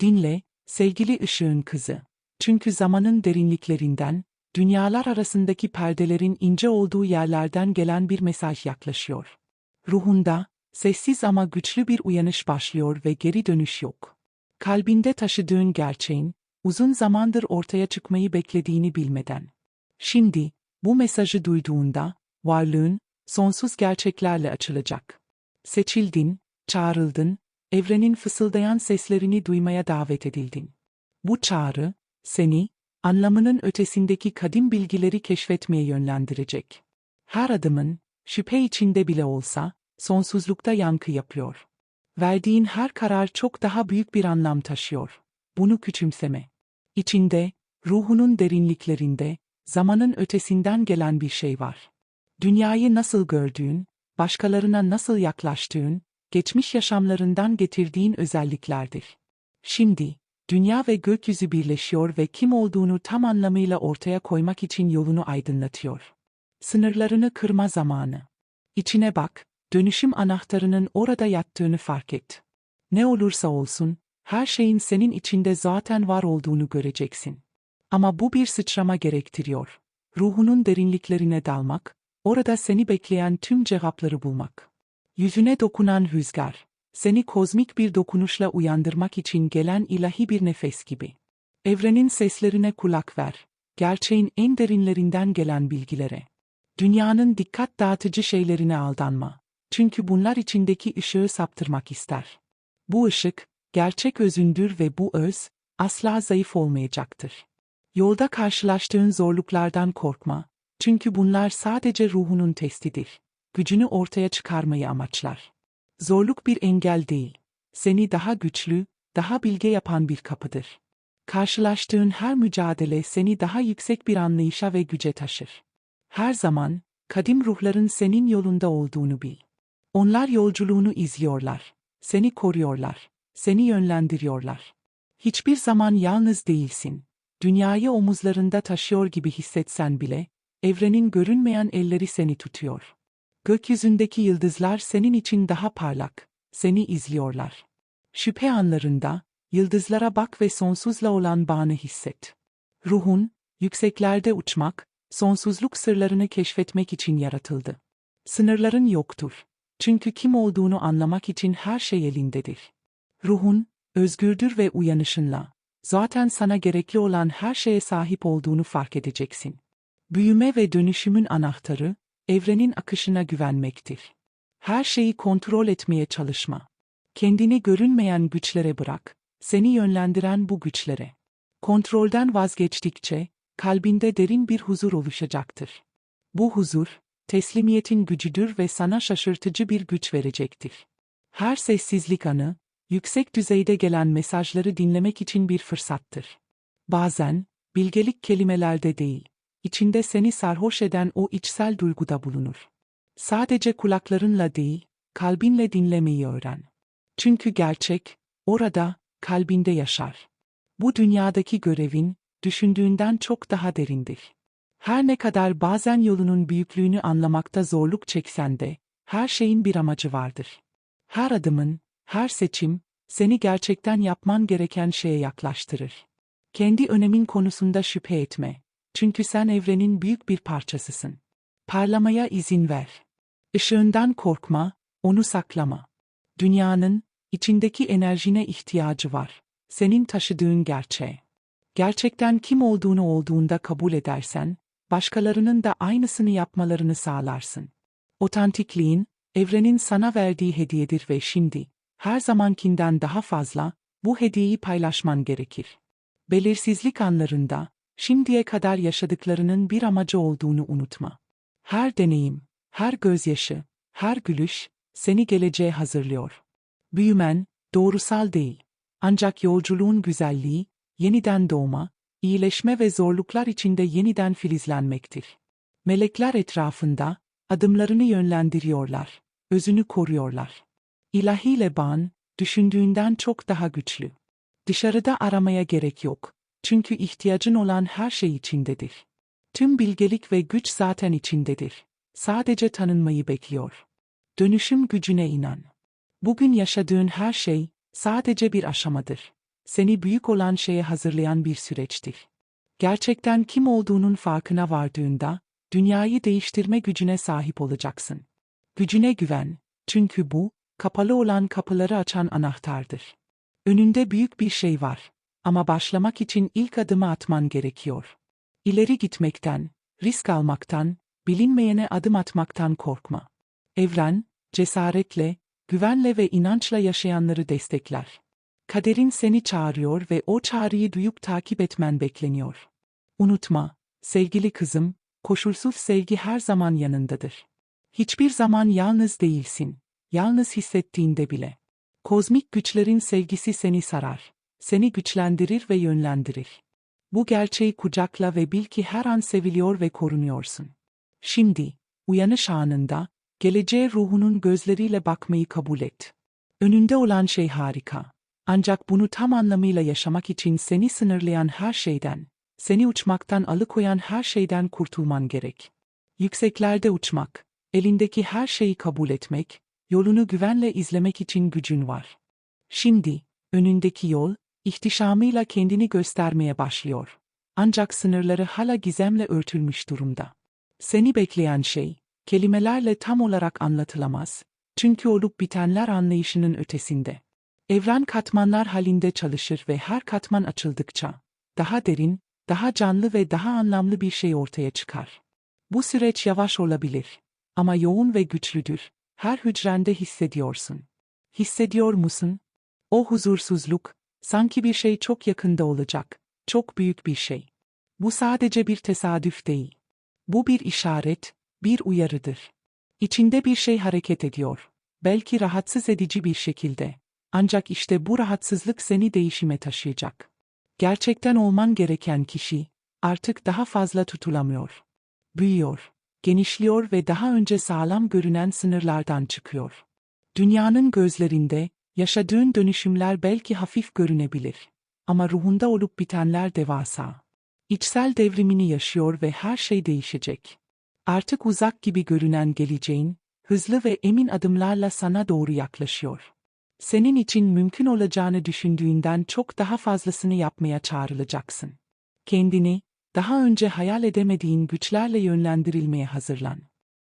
Dinle, sevgili ışığın kızı. Çünkü zamanın derinliklerinden, dünyalar arasındaki perdelerin ince olduğu yerlerden gelen bir mesaj yaklaşıyor. Ruhunda, sessiz ama güçlü bir uyanış başlıyor ve geri dönüş yok. Kalbinde taşıdığın gerçeğin, uzun zamandır ortaya çıkmayı beklediğini bilmeden. Şimdi, bu mesajı duyduğunda, varlığın, sonsuz gerçeklerle açılacak. Seçildin, çağrıldın, evrenin fısıldayan seslerini duymaya davet edildin. Bu çağrı, seni, anlamının ötesindeki kadim bilgileri keşfetmeye yönlendirecek. Her adımın, şüphe içinde bile olsa, sonsuzlukta yankı yapıyor. Verdiğin her karar çok daha büyük bir anlam taşıyor. Bunu küçümseme. İçinde, ruhunun derinliklerinde, zamanın ötesinden gelen bir şey var. Dünyayı nasıl gördüğün, başkalarına nasıl yaklaştığın, geçmiş yaşamlarından getirdiğin özelliklerdir. Şimdi, dünya ve gökyüzü birleşiyor ve kim olduğunu tam anlamıyla ortaya koymak için yolunu aydınlatıyor. Sınırlarını kırma zamanı. İçine bak, dönüşüm anahtarının orada yattığını fark et. Ne olursa olsun, her şeyin senin içinde zaten var olduğunu göreceksin. Ama bu bir sıçrama gerektiriyor. Ruhunun derinliklerine dalmak, orada seni bekleyen tüm cevapları bulmak. Yüzüne dokunan rüzgar, seni kozmik bir dokunuşla uyandırmak için gelen ilahi bir nefes gibi. Evrenin seslerine kulak ver, gerçeğin en derinlerinden gelen bilgilere. Dünyanın dikkat dağıtıcı şeylerine aldanma. Çünkü bunlar içindeki ışığı saptırmak ister. Bu ışık, gerçek özündür ve bu öz, asla zayıf olmayacaktır. Yolda karşılaştığın zorluklardan korkma, çünkü bunlar sadece ruhunun testidir. Gücünü ortaya çıkarmayı amaçlar. Zorluk bir engel değil, seni daha güçlü, daha bilge yapan bir kapıdır. Karşılaştığın her mücadele seni daha yüksek bir anlayışa ve güce taşır. Her zaman, kadim ruhların senin yolunda olduğunu bil. Onlar yolculuğunu izliyorlar, seni koruyorlar, seni yönlendiriyorlar. Hiçbir zaman yalnız değilsin. Dünyayı omuzlarında taşıyor gibi hissetsen bile, evrenin görünmeyen elleri seni tutuyor. Gökyüzündeki yıldızlar senin için daha parlak, seni izliyorlar. Şüphe anlarında, yıldızlara bak ve sonsuzla olan bağını hisset. Ruhun, yükseklerde uçmak, sonsuzluk sırlarını keşfetmek için yaratıldı. Sınırların yoktur. Çünkü kim olduğunu anlamak için her şey elindedir. Ruhun, özgürdür ve uyanışınla, zaten sana gerekli olan her şeye sahip olduğunu fark edeceksin. Büyüme ve dönüşümün anahtarı, evrenin akışına güvenmektir. Her şeyi kontrol etmeye çalışma. Kendini görünmeyen güçlere bırak, seni yönlendiren bu güçlere. Kontrolden vazgeçtikçe, kalbinde derin bir huzur oluşacaktır. Bu huzur, teslimiyetin gücüdür ve sana şaşırtıcı bir güç verecektir. Her sessizlik anı, yüksek düzeyde gelen mesajları dinlemek için bir fırsattır. Bazen, bilgelik kelimelerde değil, içinde seni sarhoş eden o içsel duyguda bulunur. Sadece kulaklarınla değil, kalbinle dinlemeyi öğren. Çünkü gerçek, orada, kalbinde yaşar. Bu dünyadaki görevin, düşündüğünden çok daha derindir. Her ne kadar bazen yolunun büyüklüğünü anlamakta zorluk çeksen de, her şeyin bir amacı vardır. Her adımın, her seçim, seni gerçekten yapman gereken şeye yaklaştırır. Kendi önemin konusunda şüphe etme. Çünkü sen evrenin büyük bir parçasısın. Parlamaya izin ver. Işığından korkma, onu saklama. Dünyanın, içindeki enerjine ihtiyacı var. Senin taşıdığın gerçeğe. Gerçekten kim olduğunu olduğunda kabul edersen, başkalarının da aynısını yapmalarını sağlarsın. Otantikliğin, evrenin sana verdiği hediyedir ve şimdi, her zamankinden daha fazla, bu hediyeyi paylaşman gerekir. Belirsizlik anlarında, şimdiye kadar yaşadıklarının bir amacı olduğunu unutma. Her deneyim, her gözyaşı, her gülüş, seni geleceğe hazırlıyor. Büyümen, doğrusal değil. Ancak yolculuğun güzelliği, yeniden doğma, iyileşme ve zorluklar içinde yeniden filizlenmektir. Melekler etrafında, adımlarını yönlendiriyorlar, özünü koruyorlar. İlahiyle bağın, düşündüğünden çok daha güçlü. Dışarıda aramaya gerek yok, çünkü ihtiyacın olan her şey içindedir. Tüm bilgelik ve güç zaten içindedir. Sadece tanınmayı bekliyor. Dönüşüm gücüne inan. Bugün yaşadığın her şey, sadece bir aşamadır. seni büyük olan şeye hazırlayan bir süreçtir. Gerçekten kim olduğunun farkına vardığında, dünyayı değiştirme gücüne sahip olacaksın. Gücüne güven, çünkü bu, kapalı olan kapıları açan anahtardır. Önünde büyük bir şey var. Ama başlamak için ilk adımı atman gerekiyor. İleri gitmekten, risk almaktan, bilinmeyene adım atmaktan korkma. Evren, cesaretle, güvenle ve inançla yaşayanları destekler. Kaderin seni çağırıyor ve o çağrıyı duyup takip etmen bekleniyor. Unutma, sevgili kızım, koşulsuz sevgi her zaman yanındadır. Hiçbir zaman yalnız değilsin, yalnız hissettiğinde bile. Kozmik güçlerin sevgisi seni sarar, seni güçlendirir ve yönlendirir. Bu gerçeği kucakla ve bil ki her an seviliyor ve korunuyorsun. Şimdi, uyanış anında, geleceğe ruhunun gözleriyle bakmayı kabul et. Önünde olan şey harika. Ancak bunu tam anlamıyla yaşamak için seni sınırlayan her şeyden, seni uçmaktan alıkoyan her şeyden kurtulman gerek. Yükseklerde uçmak, elindeki her şeyi kabul etmek, yolunu güvenle izlemek için gücün var. Şimdi, önündeki yol, ihtişamıyla kendini göstermeye başlıyor. Ancak sınırları hala gizemle örtülmüş durumda. Seni bekleyen şey, kelimelerle tam olarak anlatılamaz. Çünkü olup bitenler anlayışının ötesinde. Evren katmanlar halinde çalışır ve her katman açıldıkça, daha derin, daha canlı ve daha anlamlı bir şey ortaya çıkar. Bu süreç yavaş olabilir. Ama yoğun ve güçlüdür. Her hücrende hissediyorsun. Hissediyor musun? O huzursuzluk, sanki bir şey çok yakında olacak, çok büyük bir şey. Bu sadece bir tesadüf değil. Bu bir işaret, bir uyarıdır. İçinde bir şey hareket ediyor. Belki rahatsız edici bir şekilde. Ancak işte bu rahatsızlık seni değişime taşıyacak. Gerçekten olman gereken kişi, artık daha fazla tutulamıyor. Büyüyor, genişliyor ve daha önce sağlam görünen sınırlardan çıkıyor. Dünyanın gözlerinde, yaşadığın dönüşümler belki hafif görünebilir. Ama ruhunda olup bitenler devasa. İçsel devrimini yaşıyor ve her şey değişecek. Artık uzak gibi görünen geleceğin, hızlı ve emin adımlarla sana doğru yaklaşıyor. Senin için mümkün olacağını düşündüğünden çok daha fazlasını yapmaya çağrılacaksın. Kendini, daha önce hayal edemediğin güçlerle yönlendirilmeye hazırlan.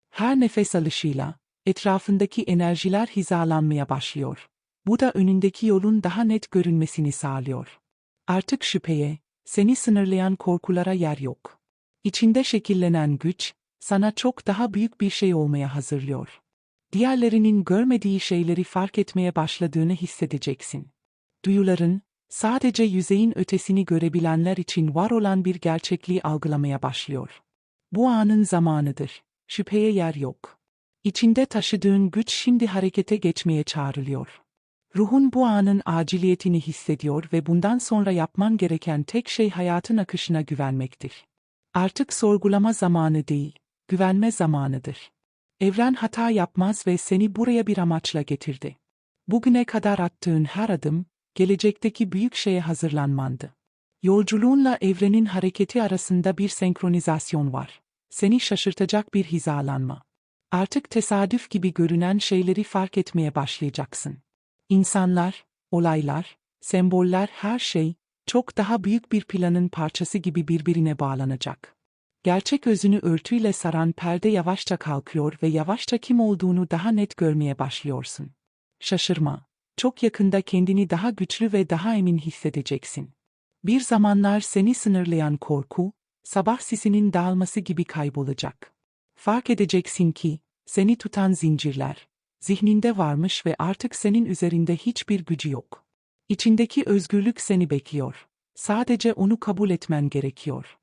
Her nefes alışıyla, etrafındaki enerjiler hizalanmaya başlıyor. Bu da önündeki yolun daha net görünmesini sağlıyor. Artık şüpheye, seni sınırlayan korkulara yer yok. İçinde şekillenen güç, sana çok daha büyük bir şey olmaya hazırlıyor. Diğerlerinin görmediği şeyleri fark etmeye başladığını hissedeceksin. Duyuların, sadece yüzeyin ötesini görebilenler için var olan bir gerçekliği algılamaya başlıyor. Bu anın zamanıdır. Şüpheye yer yok. İçinde taşıdığın güç şimdi harekete geçmeye çağrılıyor. Ruhun bu anın aciliyetini hissediyor ve bundan sonra yapman gereken tek şey hayatın akışına güvenmektir. Artık sorgulama zamanı değil, güvenme zamanıdır. Evren hata yapmaz ve seni buraya bir amaçla getirdi. Bugüne kadar attığın her adım, gelecekteki büyük şeye hazırlanmandı. Yolculuğunla evrenin hareketi arasında bir senkronizasyon var. Seni şaşırtacak bir hizalanma. Artık tesadüf gibi görünen şeyleri fark etmeye başlayacaksın. İnsanlar, olaylar, semboller her şey, çok daha büyük bir planın parçası gibi birbirine bağlanacak. Gerçek özünü örtüyle saran perde yavaşça kalkıyor ve yavaşça kim olduğunu daha net görmeye başlıyorsun. Şaşırma. Çok yakında kendini daha güçlü ve daha emin hissedeceksin. Bir zamanlar seni sınırlayan korku, sabah sisinin dağılması gibi kaybolacak. Fark edeceksin ki, seni tutan zincirler, zihninde varmış ve artık senin üzerinde hiçbir gücü yok. İçindeki özgürlük seni bekliyor. Sadece onu kabul etmen gerekiyor.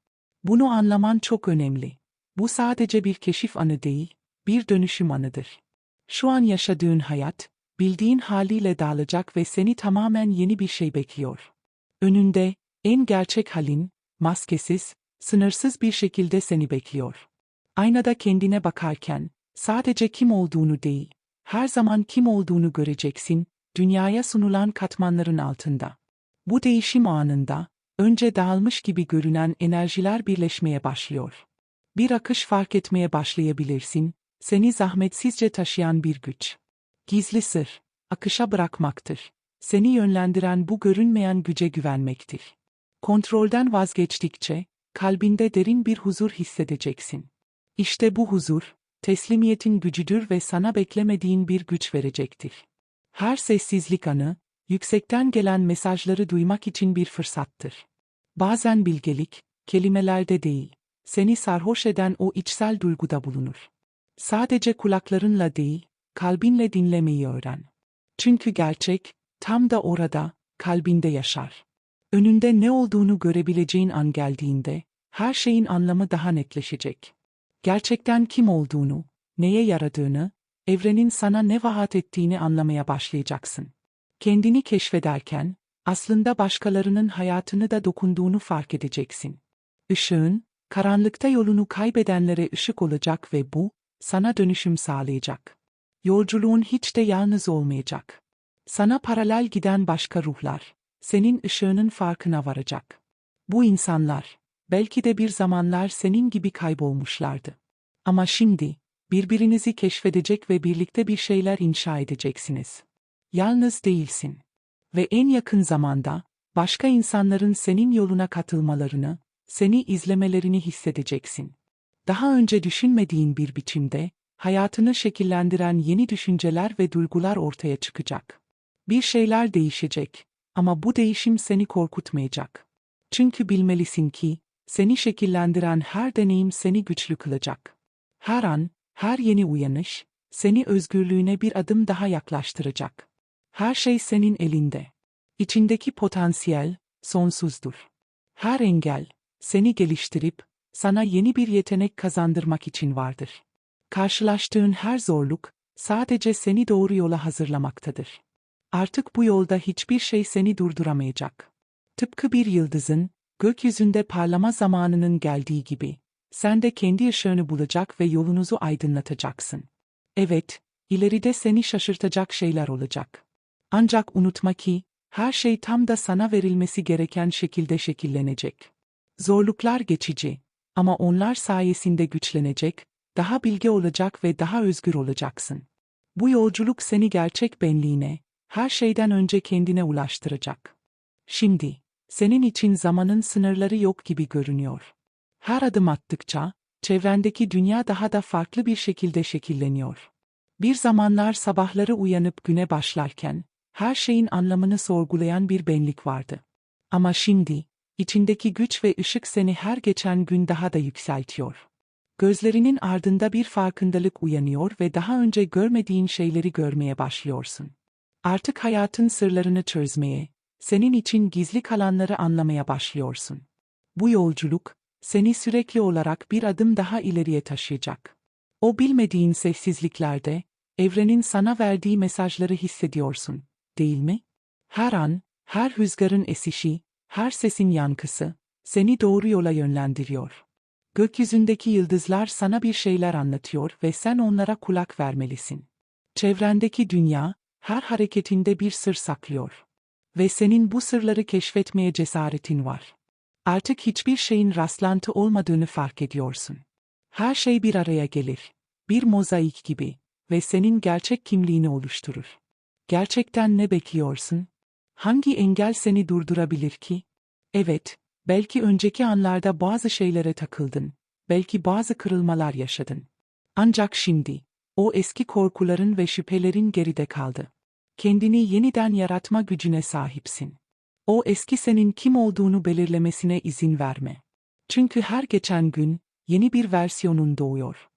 Bunu anlaman çok önemli. Bu sadece bir keşif anı değil, bir dönüşüm anıdır. Şu an yaşadığın hayat, bildiğin haliyle dağılacak ve seni tamamen yeni bir şey bekliyor. Önünde, en gerçek halin, maskesiz, sınırsız bir şekilde seni bekliyor. Aynada kendine bakarken, sadece kim olduğunu değil, her zaman kim olduğunu göreceksin, dünyaya sunulan katmanların altında. Bu değişim anında, önce dağılmış gibi görünen enerjiler birleşmeye başlıyor. Bir akış fark etmeye başlayabilirsin, seni zahmetsizce taşıyan bir güç. Gizli sır, akışa bırakmaktır. seni yönlendiren bu görünmeyen güce güvenmektir. Kontrolden vazgeçtikçe, kalbinde derin bir huzur hissedeceksin. İşte bu huzur, teslimiyetin gücüdür ve sana beklemediğin bir güç verecektir. Her sessizlik anı, yüksekten gelen mesajları duymak için bir fırsattır. Bazen bilgelik, kelimelerde değil, seni sarhoş eden o içsel duyguda bulunur. Sadece kulaklarınla değil, kalbinle dinlemeyi öğren. Çünkü gerçek, tam da orada, kalbinde yaşar. Önünde ne olduğunu görebileceğin an geldiğinde, her şeyin anlamı daha netleşecek. Gerçekten kim olduğunu, neye yaradığını, evrenin sana ne vaat ettiğini anlamaya başlayacaksın. Kendini keşfederken, aslında başkalarının hayatını da dokunduğunu fark edeceksin. Işığın, karanlıkta yolunu kaybedenlere ışık olacak ve bu, sana dönüşüm sağlayacak. Yolculuğun hiç de yalnız olmayacak. Sana paralel giden başka ruhlar, senin ışığının farkına varacak. Bu insanlar, belki de bir zamanlar senin gibi kaybolmuşlardı. Ama şimdi, birbirinizi keşfedecek ve birlikte bir şeyler inşa edeceksiniz. Yalnız değilsin. Ve en yakın zamanda, başka insanların senin yoluna katılmalarını, seni izlemelerini hissedeceksin. Daha önce düşünmediğin bir biçimde, hayatını şekillendiren yeni düşünceler ve duygular ortaya çıkacak. Bir şeyler değişecek ama bu değişim seni korkutmayacak. Çünkü bilmelisin ki, seni şekillendiren her deneyim seni güçlü kılacak. Her an, her yeni uyanış, seni özgürlüğüne bir adım daha yaklaştıracak. Her şey senin elinde. İçindeki potansiyel, sonsuzdur. Her engel, seni geliştirip, sana yeni bir yetenek kazandırmak için vardır. Karşılaştığın her zorluk, sadece seni doğru yola hazırlamaktadır. Artık bu yolda hiçbir şey seni durduramayacak. Tıpkı bir yıldızın, gökyüzünde parlama zamanının geldiği gibi, sen de kendi ışığını bulacak ve yolunuzu aydınlatacaksın. Evet, ileride seni şaşırtacak şeyler olacak. Ancak unutma ki, her şey tam da sana verilmesi gereken şekilde şekillenecek. Zorluklar geçici ama onlar sayesinde güçlenecek, daha bilge olacak ve daha özgür olacaksın. Bu yolculuk seni gerçek benliğine, her şeyden önce kendine ulaştıracak. Şimdi, senin için zamanın sınırları yok gibi görünüyor. Her adım attıkça, çevrendeki dünya daha da farklı bir şekilde şekilleniyor. Bir zamanlar sabahları uyanıp güne başlarken, her şeyin anlamını sorgulayan bir benlik vardı. Ama şimdi, içindeki güç ve ışık seni her geçen gün daha da yükseltiyor. Gözlerinin ardında bir farkındalık uyanıyor ve daha önce görmediğin şeyleri görmeye başlıyorsun. Artık hayatın sırlarını çözmeye, senin için gizli kalanları anlamaya başlıyorsun. Bu yolculuk, seni sürekli olarak bir adım daha ileriye taşıyacak. O bilmediğin sessizliklerde, evrenin sana verdiği mesajları hissediyorsun, değil mi? Her an, her rüzgarın esişi, her sesin yankısı, seni doğru yola yönlendiriyor. Gökyüzündeki yıldızlar sana bir şeyler anlatıyor ve sen onlara kulak vermelisin. Çevrendeki dünya, her hareketinde bir sır saklıyor. Ve senin bu sırları keşfetmeye cesaretin var. Artık hiçbir şeyin rastlantı olmadığını fark ediyorsun. Her şey bir araya gelir. Bir mozaik gibi ve senin gerçek kimliğini oluşturur. Gerçekten ne bekliyorsun? Hangi engel seni durdurabilir ki? Evet, belki önceki anlarda bazı şeylere takıldın, belki bazı kırılmalar yaşadın. Ancak şimdi, o eski korkuların ve şüphelerin geride kaldı. Kendini yeniden yaratma gücüne sahipsin. O eski senin kim olduğunu belirlemesine izin verme. Çünkü her geçen gün, yeni bir versiyonun doğuyor.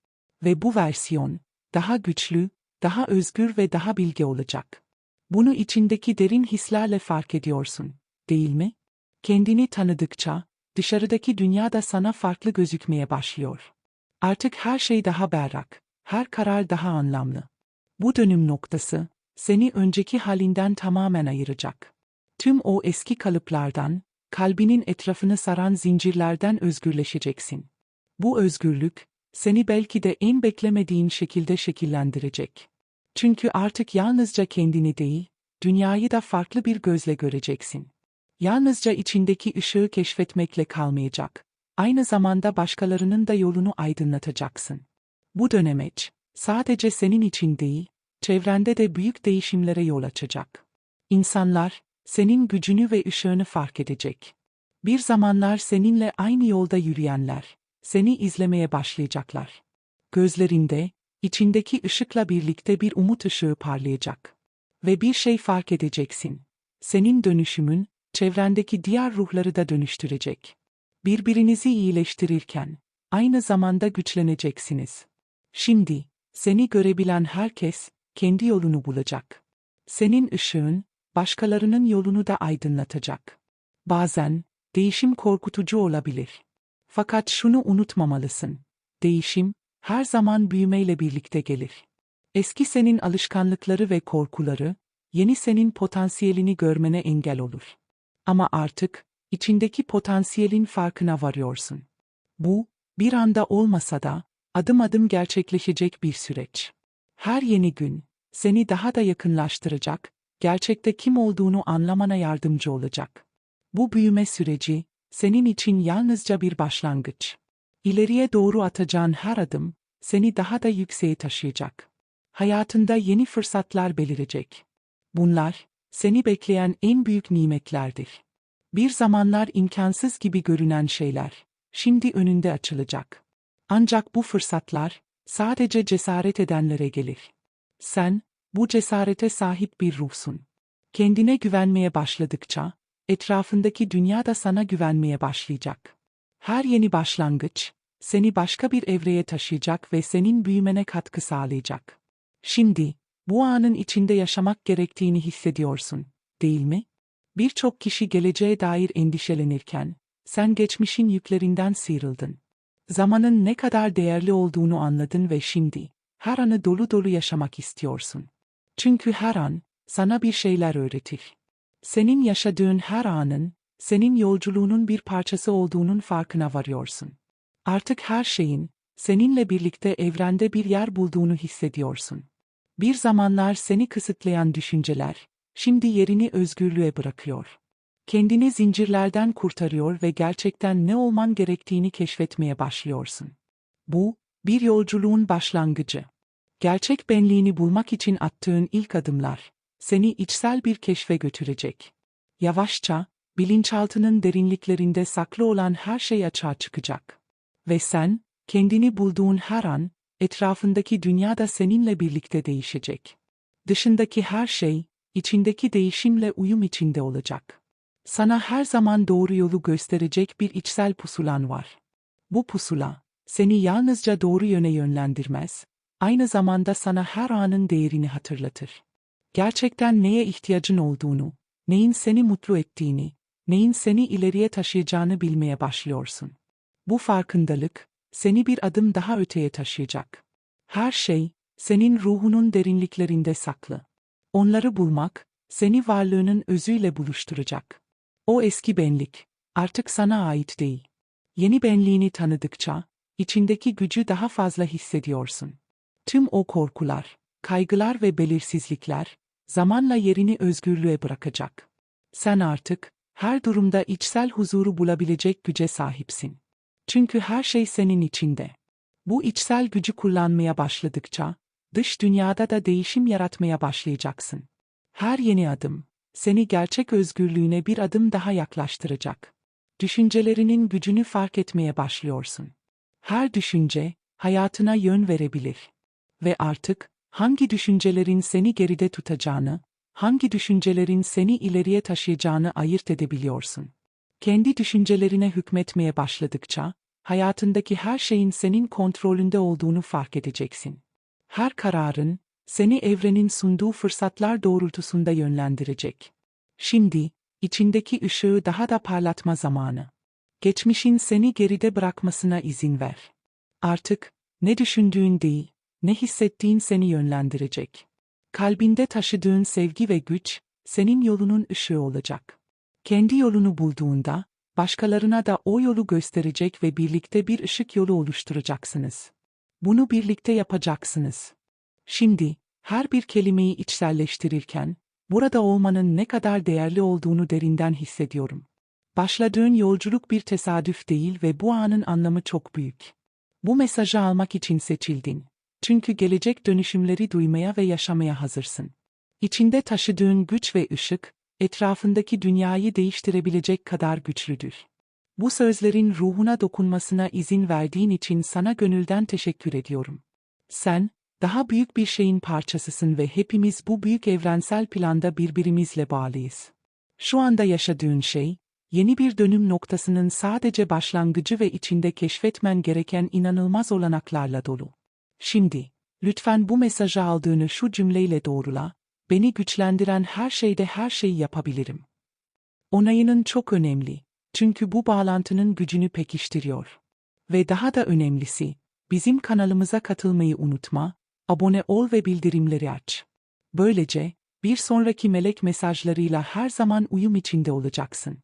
Ve bu versiyon, daha güçlü, daha özgür ve daha bilge olacak. Bunu içindeki derin hislerle fark ediyorsun, değil mi? Kendini tanıdıkça, dışarıdaki dünya da sana farklı gözükmeye başlıyor. Artık her şey daha berrak, her karar daha anlamlı. Bu dönüm noktası, seni önceki halinden tamamen ayıracak. Tüm o eski kalıplardan, kalbinin etrafını saran zincirlerden özgürleşeceksin. Bu özgürlük, seni belki de en beklemediğin şekilde şekillendirecek. Çünkü artık yalnızca kendini değil, dünyayı da farklı bir gözle göreceksin. Yalnızca içindeki ışığı keşfetmekle kalmayacak. Aynı zamanda başkalarının da yolunu aydınlatacaksın. Bu dönemeç, sadece senin için değil, çevrende de büyük değişimlere yol açacak. İnsanlar, senin gücünü ve ışığını fark edecek. Bir zamanlar seninle aynı yolda yürüyenler, seni izlemeye başlayacaklar. Gözlerinde, içindeki ışıkla birlikte bir umut ışığı parlayacak. Ve bir şey fark edeceksin. Senin dönüşümün, çevrendeki diğer ruhları da dönüştürecek. Birbirinizi iyileştirirken, aynı zamanda güçleneceksiniz. Şimdi, seni görebilen herkes, kendi yolunu bulacak. Senin ışığın, başkalarının yolunu da aydınlatacak. Bazen, değişim korkutucu olabilir. Fakat şunu unutmamalısın. Değişim, her zaman büyümeyle birlikte gelir. Eski senin alışkanlıkları ve korkuları, yeni senin potansiyelini görmene engel olur. Ama artık, içindeki potansiyelin farkına varıyorsun. Bu, bir anda olmasa da, adım adım gerçekleşecek bir süreç. Her yeni gün, seni daha da yakınlaştıracak, gerçekte kim olduğunu anlamana yardımcı olacak. Bu büyüme süreci, senin için yalnızca bir başlangıç. İleriye doğru atacağın her adım, seni daha da yükseğe taşıyacak. Hayatında yeni fırsatlar belirecek. Bunlar, seni bekleyen en büyük nimetlerdir. Bir zamanlar imkansız gibi görünen şeyler, şimdi önünde açılacak. Ancak bu fırsatlar, sadece cesaret edenlere gelir. Sen, bu cesarete sahip bir ruhsun. Kendine güvenmeye başladıkça, etrafındaki dünya da sana güvenmeye başlayacak. Her yeni başlangıç, seni başka bir evreye taşıyacak ve senin büyümene katkı sağlayacak. Şimdi, bu anın içinde yaşamak gerektiğini hissediyorsun, değil mi? Birçok kişi geleceğe dair endişelenirken, sen geçmişin yüklerinden sıyrıldın. Zamanın ne kadar değerli olduğunu anladın ve şimdi, her anı dolu dolu yaşamak istiyorsun. Çünkü her an, sana bir şeyler öğretir. Senin yaşadığın her anın, senin yolculuğunun bir parçası olduğunun farkına varıyorsun. Artık her şeyin, seninle birlikte evrende bir yer bulduğunu hissediyorsun. Bir zamanlar seni kısıtlayan düşünceler, şimdi yerini özgürlüğe bırakıyor. Kendini zincirlerden kurtarıyor ve gerçekten ne olman gerektiğini keşfetmeye başlıyorsun. Bu, bir yolculuğun başlangıcı. Gerçek benliğini bulmak için attığın ilk adımlar, seni içsel bir keşfe götürecek. Yavaşça, bilinçaltının derinliklerinde saklı olan her şey açığa çıkacak. Ve sen, kendini bulduğun her an, etrafındaki dünya da seninle birlikte değişecek. Dışındaki her şey, içindeki değişimle uyum içinde olacak. Sana her zaman doğru yolu gösterecek bir içsel pusulan var. Bu pusula, seni yalnızca doğru yöne yönlendirmez, aynı zamanda sana her anın değerini hatırlatır. Gerçekten neye ihtiyacın olduğunu, neyin seni mutlu ettiğini, neyin seni ileriye taşıyacağını bilmeye başlıyorsun. Bu farkındalık, seni bir adım daha öteye taşıyacak. Her şey, senin ruhunun derinliklerinde saklı. Onları bulmak, seni varlığının özüyle buluşturacak. O eski benlik, artık sana ait değil. Yeni benliğini tanıdıkça, içindeki gücü daha fazla hissediyorsun. Tüm o korkular, kaygılar ve belirsizlikler, zamanla yerini özgürlüğe bırakacak. Sen artık, her durumda içsel huzuru bulabilecek güce sahipsin. Çünkü her şey senin içinde. Bu içsel gücü kullanmaya başladıkça, dış dünyada da değişim yaratmaya başlayacaksın. Her yeni adım, seni gerçek özgürlüğüne bir adım daha yaklaştıracak. Düşüncelerinin gücünü fark etmeye başlıyorsun. Her düşünce, hayatına yön verebilir. Ve artık, hangi düşüncelerin seni geride tutacağını, hangi düşüncelerin seni ileriye taşıyacağını ayırt edebiliyorsun. Kendi düşüncelerine hükmetmeye başladıkça, hayatındaki her şeyin senin kontrolünde olduğunu fark edeceksin. Her kararın, seni evrenin sunduğu fırsatlar doğrultusunda yönlendirecek. Şimdi, içindeki ışığı daha da parlatma zamanı. Geçmişin seni geride bırakmasına izin ver. Artık, ne düşündüğün değil, ne hissettiğin seni yönlendirecek. Kalbinde taşıdığın sevgi ve güç, senin yolunun ışığı olacak. Kendi yolunu bulduğunda, başkalarına da o yolu gösterecek ve birlikte bir ışık yolu oluşturacaksınız. Bunu birlikte yapacaksınız. Şimdi, her bir kelimeyi içselleştirirken, burada olmanın ne kadar değerli olduğunu derinden hissediyorum. Başladığın yolculuk bir tesadüf değil ve bu anın anlamı çok büyük. Bu mesajı almak için seçildin. Çünkü gelecek dönüşümleri duymaya ve yaşamaya hazırsın. İçinde taşıdığın güç ve ışık, etrafındaki dünyayı değiştirebilecek kadar güçlüdür. Bu sözlerin ruhuna dokunmasına izin verdiğin için sana gönülden teşekkür ediyorum. Sen, daha büyük bir şeyin parçasısın ve hepimiz bu büyük evrensel planda birbirimizle bağlıyız. Şu anda yaşadığın şey, yeni bir dönüm noktasının sadece başlangıcı ve içinde keşfetmen gereken inanılmaz olanaklarla dolu. Şimdi, lütfen bu mesajı aldığını şu cümleyle doğrula, beni güçlendiren her şeyde her şeyi yapabilirim. Onayının çok önemli, çünkü bu bağlantının gücünü pekiştiriyor. Ve daha da önemlisi, bizim kanalımıza katılmayı unutma, abone ol ve bildirimleri aç. Böylece, bir sonraki melek mesajlarıyla her zaman uyum içinde olacaksın.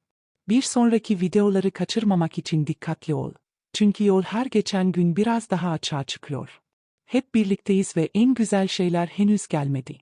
Bir sonraki videoları kaçırmamak için dikkatli ol. Çünkü yol her geçen gün biraz daha açığa çıkıyor. Hep birlikteyiz ve en güzel şeyler henüz gelmedi.